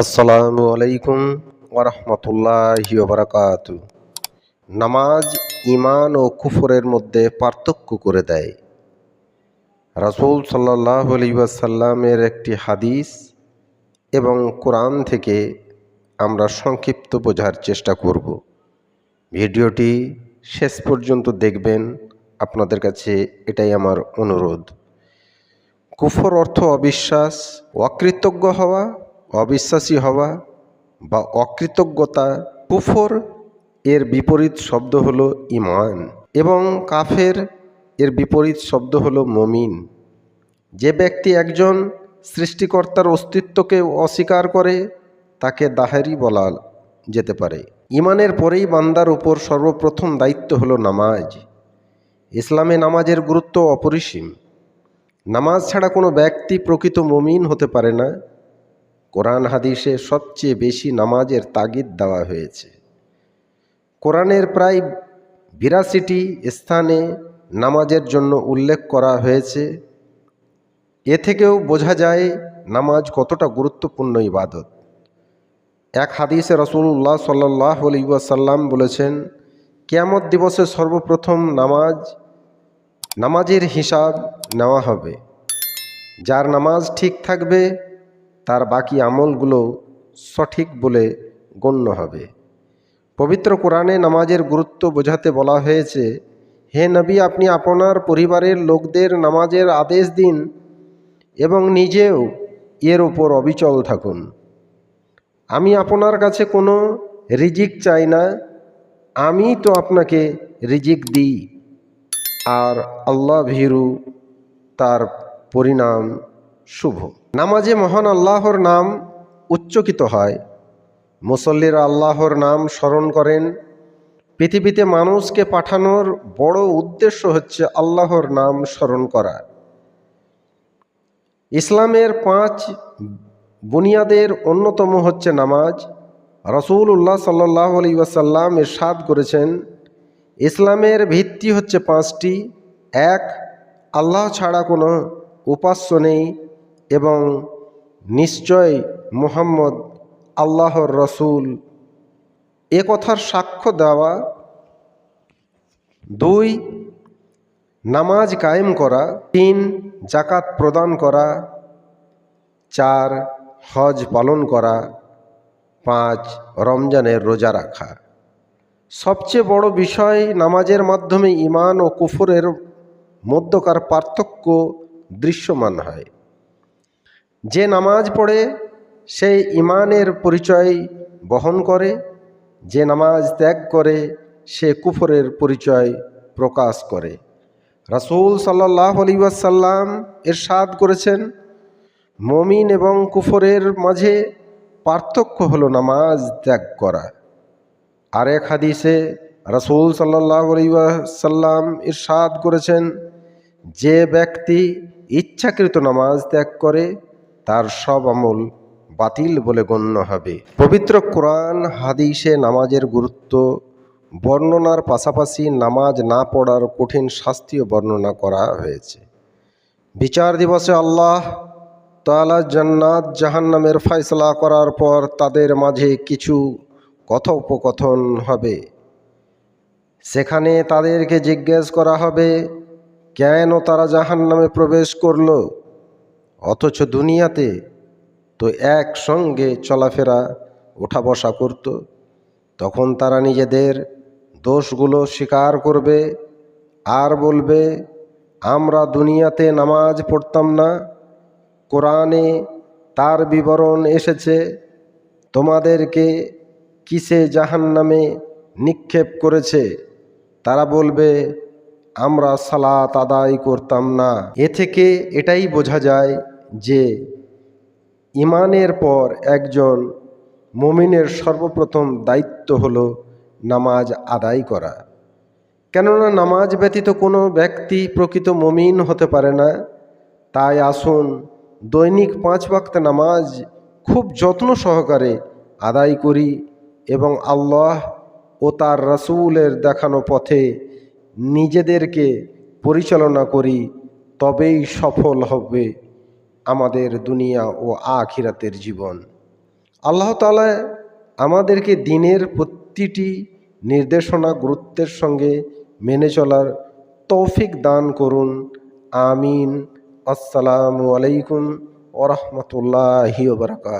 আসসালামু আলাইকুম ওরহমতুল্লাহি নামাজ ইমান ও কুফরের মধ্যে পার্থক্য করে দেয়। রাসূল সাল্লাহ আলিবাসাল্লামের একটি হাদিস এবং কোরআন থেকে আমরা সংক্ষিপ্ত বোঝার চেষ্টা করব। ভিডিওটি শেষ পর্যন্ত দেখবেন, আপনাদের কাছে এটাই আমার অনুরোধ। কুফর অর্থ অবিশ্বাস, অকৃতজ্ঞ হওয়া অবিশ্বাসী হওয়া বা অকৃতজ্ঞতা কুফর এর বিপরীত শব্দ হলো ইমান এবং কাফের এর বিপরীত শব্দ হলো মমিন। যে ব্যক্তি একজন সৃষ্টিকর্তার অস্তিত্বকে অস্বীকার করে, তাকে দাহেরি বলা যেতে পারে। ইমানের পরেই বান্দার উপর সর্বপ্রথম দায়িত্ব হলো নামাজ। ইসলামে নামাজের গুরুত্ব অপরিসীম। নামাজ ছাড়া কোনো ব্যক্তি প্রকৃত মমিন হতে পারে না। কোরআন হাদিসে সবচেয়ে বেশি নামাজের তাগিদ দেওয়া হয়েছে। কোরআনের প্রায় বিরাশিটি স্থানে নামাজের জন্য উল্লেখ করা হয়েছে। এ থেকেও বোঝা যায় নামাজ কতটা গুরুত্বপূর্ণ ইবাদত। এক হাদিসে রসুল্লাহ সাল্লাহ আলিবাসাল্লাম বলেছেন, কেয়ামত দিবসে সর্বপ্রথম নামাজ, নামাজের হিসাব নেওয়া হবে। যার নামাজ ঠিক থাকবে তার বাকি আমলগুলো সঠিক বলে গণ্য হবে। পবিত্র কোরআনে নামাজের গুরুত্ব বোঝাতে বলা হয়েছে, হে নবী, আপনি আপনার পরিবারের লোকদের নামাজের আদেশ দিন এবং নিজেও এর ওপর অবিচল থাকুন। আমি আপনার কাছে কোনো রিজিক চাই না, আমি তো আপনাকে রিজিক দিই। আর আল্লাহ ভীরু তার পরিণাম শুভ। নামাজে মহান আল্লাহর নাম উচ্চকিত হয়। মুসল্লিরা আল্লাহর নাম স্মরণ করেন। পৃথিবীতে মানুষকে পাঠানোর বড় উদ্দেশ্য হচ্ছে আল্লাহর নাম স্মরণ করা। ইসলামের পাঁচ বুনিয়াদের অন্যতম হচ্ছে নামাজ। রসুল উল্লাহ সাল্লাহ আলী ওয়াসাল্লাম এরশাদ করেছেন, ইসলামের ভিত্তি হচ্ছে পাঁচটি। এক, আল্লাহ ছাড়া কোনো উপাস্য নেই। এবং নিশ্চয় মোহাম্মদ আল্লাহর রসুল। এ কথার সাক্ষ্য দেওয়া। দুই, নামাজ কায়েম করা। তিন জাকাত প্রদান করা। চার, হজ পালন করা। পাঁচ, রমজানের রোজা রাখা। সবচেয়ে বড় বিষয়, নামাজের মাধ্যমে ইমান ও কুফরের মধ্যকার পার্থক্য দৃশ্যমান হয়। যে নামাজ পড়ে, সে ইমানের পরিচয় বহন করে। যে নামাজ ত্যাগ করে, সে কুফরের পরিচয় প্রকাশ করে। রাসুল সাল্লাহ আলিবাসাল্লাম এরশাদ করেছেন, মমিন এবং কুফরের মাঝে পার্থক্য হলো নামাজ ত্যাগ করা। আরেক হাদিসে রসুল সাল্লাহ আলিবাসাল্লাম ইরশাদ করেছেন, যে ব্যক্তি ইচ্ছাকৃত নামাজ ত্যাগ করে তার সব আমল বাতিল বলে গণ্য হবে। পবিত্র কোরআন, হাদিসে নামাজের গুরুত্ব, বর্ণনার পাশাপাশি নামাজ না পড়ার কঠিন শাস্তিও বর্ণনা করা হয়েছে। বিচার দিবসে আল্লাহ তালা জান্নাত জাহান্নামের ফয়সলা করার পর তাদের মাঝে কিছু কথোপকথন হবে। সেখানে তাদেরকে জিজ্ঞেস করা হবে, কেন তারা জাহান্নামে প্রবেশ করল? অথচ দুনিয়াতে তো একসঙ্গে চলাফেরা ওঠা বসা করত। তখন তারা নিজেদের দোষগুলো স্বীকার করবে আর বলবে, আমরা দুনিয়াতে নামাজ পড়তাম না। কোরআনে তার বিবরণ এসেছে। তোমাদেরকে কিসে জাহান নামে নিক্ষেপ করেছে? তারা বলবে, আমরা সালাত আদায় করতাম না। এ থেকে এটাই বোঝা যায় যে ইমানের পর একজন মমিনের সর্বপ্রথম দায়িত্ব হলো নামাজ আদায় করা। কেননা নামাজ ব্যতীত কোনো ব্যক্তি প্রকৃত মমিন হতে পারে না। তাই আসুন দৈনিক পাঁচ ওয়াক্ত নামাজ খুব যত্ন সহকারে আদায় করি এবং আল্লাহ ও তার রসুলের দেখানো পথে নিজেদেরকে পরিচালনা করি, তবেই সফল হবে। আমাদের দুনিয়া ও আখিরাতের জীবন। আল্লাহ তালা আমাদেরকে দিনের প্রতিটি নির্দেশনা গুরুত্বের সঙ্গে মেনে চলার তৌফিক দান করুন। আমিন। আসসালামু আলাইকুম ওরহমতুল্লাহি বারাকাত।